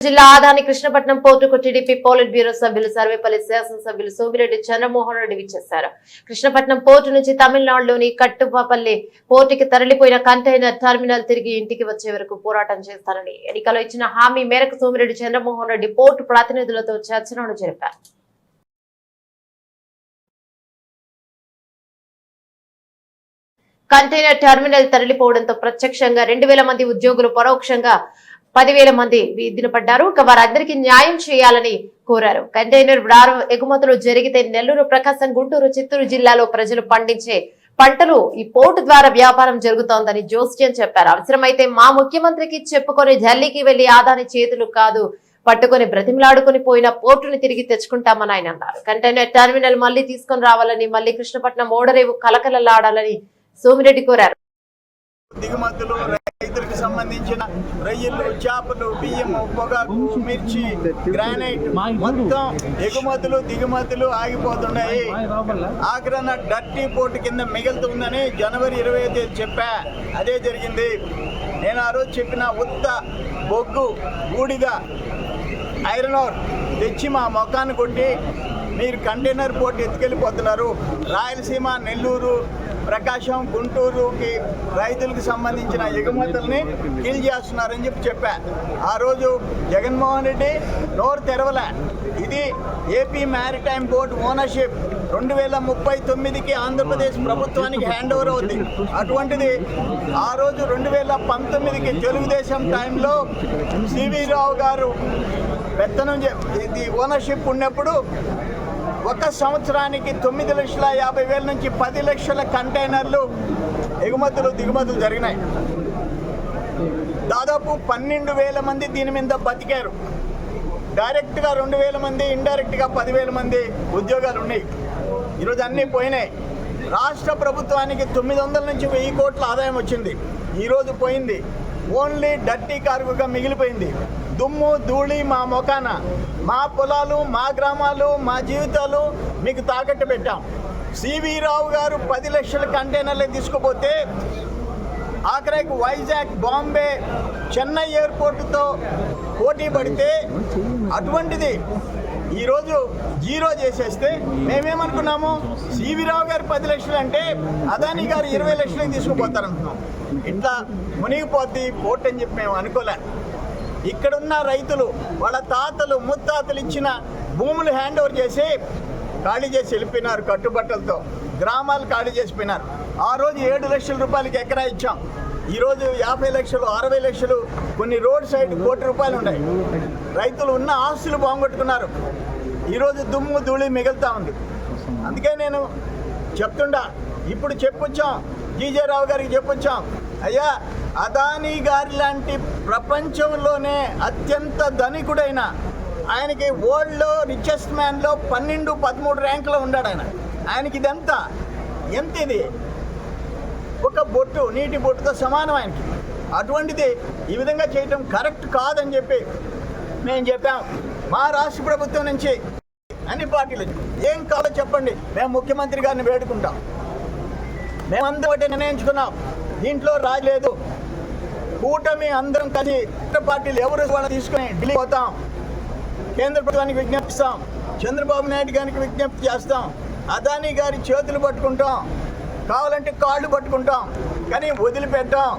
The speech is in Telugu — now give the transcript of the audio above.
జిల్లా ఆదాని కృష్ణపట్నం పోర్టుకు టీడీపీ పోలిట్ బ్యూరో సభ్యులు సర్వేపల్లి శాసనసభ్యులు సోమిరెడ్డి చంద్రమోహన్ రెడ్డి విచ్చేశారు. కృష్ణపట్నం పోర్టు నుంచి తమిళనాడులోని కట్టుపల్లి పోర్టుకి తరలిపోయిన కంటైనర్ టర్మినల్ తిరిగి ఇంటికి వచ్చే వరకు పోరాటం చేస్తారని ఎన్నికలో ఇచ్చిన హామీ మేరకు సోమిరెడ్డి చంద్రమోహన్ రెడ్డి పోర్టు ప్రతినిధులతో చర్చలను జరిపారు. కంటైనర్ టెర్మినల్ తరలిపోవడంతో ప్రత్యక్షంగా రెండు మంది ఉద్యోగులు పరోక్షంగా పదివేల మంది వీధిన పడ్డారు. ఇక వారందరికీ న్యాయం చేయాలని కోరారు. కంటైనర్ భారం ఎగుమతులు జరిగితే నెల్లూరు ప్రకాశం గుంటూరు చిత్తూరు జిల్లాలో ప్రజలు పండించే పంటలు ఈ పోర్టు ద్వారా వ్యాపారం జరుగుతోందని జోస్టియన్ చెప్పారు. అవసరమైతే మా ముఖ్యమంత్రికి చెప్పుకొని ఢిల్లీకి వెళ్ళి ఆదాని చేతులు కాదు పట్టుకొని బ్రతిమలాడుకుని పోయిన పోర్టుని తిరిగి తెచ్చుకుంటామని ఆయన అన్నారు. కంటైనర్ టెర్మినల్ మళ్ళీ తీసుకొని రావాలని మళ్ళీ కృష్ణపట్నం ఓడరేవు కలకలలాడాలని సోమిరెడ్డి కోరారు. దిగుమతులు రైతులకు సంబంధించిన రొయ్యలు చేపలు బియ్యం పొగాకు మిర్చి గ్రానైట్ మొత్తం ఎగుమతులు దిగుమతులు ఆగిపోతున్నాయి. ఆగ్రహ డర్టీ పోర్టు కింద మిగులుతుందని జనవరి ఇరవై తేదీ చెప్పా. అదే జరిగింది. నేను ఆ రోజు చెప్పిన ఉత్త బొగ్గు బూడిద ఐరన్ ఓర్ తెచ్చి మా మొఖాన్ని కొట్టి మీరు కంటైనర్ పోర్ట్ ఎత్తుకెళ్ళిపోతున్నారు. రాయలసీమ నెల్లూరు ప్రకాశం గుంటూరుకి రైతులకు సంబంధించిన ఎగుమతుల్ని కిల్ చేస్తున్నారని చెప్పి చెప్పా. ఆ రోజు జగన్మోహన్ రెడ్డి నోరు తెరవలే. ఇది ఏపీ మ్యారిటైమ్ బోర్డ్ ఓనర్షిప్. రెండు వేల ముప్పై తొమ్మిదికి ఆంధ్రప్రదేశ్ ప్రభుత్వానికి హ్యాండ్ ఓవర్ అవుతుంది అటువంటిది ఆ రోజు రెండు వేల పంతొమ్మిదికి తెలుగుదేశం టైంలో సివి రావు గారు పెత్తనం ఇది ఓనర్షిప్ ఉన్నప్పుడు ఒక సంవత్సరానికి తొమ్మిది లక్షల యాభై వేల నుంచి పది లక్షల కంటైనర్లు ఎగుమతులు దిగుమతులు జరిగినాయి. దాదాపు పన్నెండు వేల మంది దీని మీద బతికారు. డైరెక్ట్గా రెండు వేల మంది ఇండైరెక్ట్గా పదివేల మంది ఉద్యోగాలు ఉన్నాయి ఈరోజు అన్నీ పోయినాయి. రాష్ట్ర ప్రభుత్వానికి తొమ్మిది వందల నుంచి వెయ్యి కోట్ల ఆదాయం వచ్చింది. ఈరోజు పోయింది. ఓన్లీ డర్టీ కార్గుగా మిగిలిపోయింది. దుమ్ము ధూళి మా మొఖాన. మా పొలాలు మా గ్రామాలు మా జీవితాలు మీకు తాకట్టు పెట్టాం. సివి రావు గారు పది లక్షల కంటైనర్లు తీసుకుపోతే ఆఖరికి వైజాగ్ బాంబే చెన్నై ఎయిర్పోర్టుతో పోటీ పడితే అటువంటిది ఈరోజు జీరో చేసేస్తే మేమేమనుకున్నాము? సివి రావు గారు పది లక్షలు అంటే అదాని గారు ఇరవై లక్షలు తీసుకుపోతారనుకున్నాం ఇట్లా మునిగిపోద్ది పోర్ట్ అని చెప్పి మేము అనుకోలే. ఇక్కడున్న రైతులు వాళ్ళ తాతలు ముత్తాతలు ఇచ్చిన భూములు హ్యాండ్ ఓవర్ చేసి ఖాళీ చేసి వెళ్ళిపోయినారు కట్టుబట్టలతో. గ్రామాలు ఖాళీ చేసిపోయినారు ఆ రోజు ఏడు లక్షల రూపాయలకి ఎకరా ఇచ్చాం. ఈరోజు యాభై లక్షలు అరవై లక్షలు కొన్ని రోడ్ సైడ్ కోటి రూపాయలు ఉన్నాయి. రైతులు ఉన్న ఆస్తులు బాగుంగొట్టుకున్నారు ఈరోజు దుమ్ము ధూళి మిగులుతా ఉంది. అందుకే నేను చెప్తుండా ఇప్పుడు చెప్పొచ్చాం జీజే రావు గారికి చెప్పొచ్చాం అయ్యా అదానీ గారి లాంటి ప్రపంచంలోనే అత్యంత ధనికుడైన ఆయనకి వరల్డ్లో రిచెస్ట్ మ్యాన్లో పన్నెండు పదమూడు ర్యాంకులో ఉన్నాడు ఆయన. ఆయనకి ఇదంతా ఎంత ఇది? ఒక బొట్టు నీటి బొట్టుతో సమానం ఆయనకి. అటువంటిది ఈ విధంగా చేయటం కరెక్ట్ కాదని చెప్పి మేము చెప్పాం. మా రాష్ట్ర ప్రభుత్వం నుంచి అన్ని పార్టీలు ఏం కావాలో చెప్పండి. మేము ముఖ్యమంత్రి గారిని వేడుకుంటాం. మేమందరం ఒకటి నిర్ణయించుకున్నాం. దీంట్లో రాలేదు కూటమి అందరం కలిసి ఇతర పార్టీలు ఎవరు వాళ్ళని తీసుకుని ఢిల్లీ పోతాం. కేంద్ర ప్రభుత్వానికి విజ్ఞప్తిస్తాం చంద్రబాబు నాయుడు గారికి విజ్ఞప్తి చేస్తాం. అదానీ గారి చేతులు పట్టుకుంటాం. కావాలంటే కాళ్ళు పట్టుకుంటాం కానీ వదిలిపెట్టాం.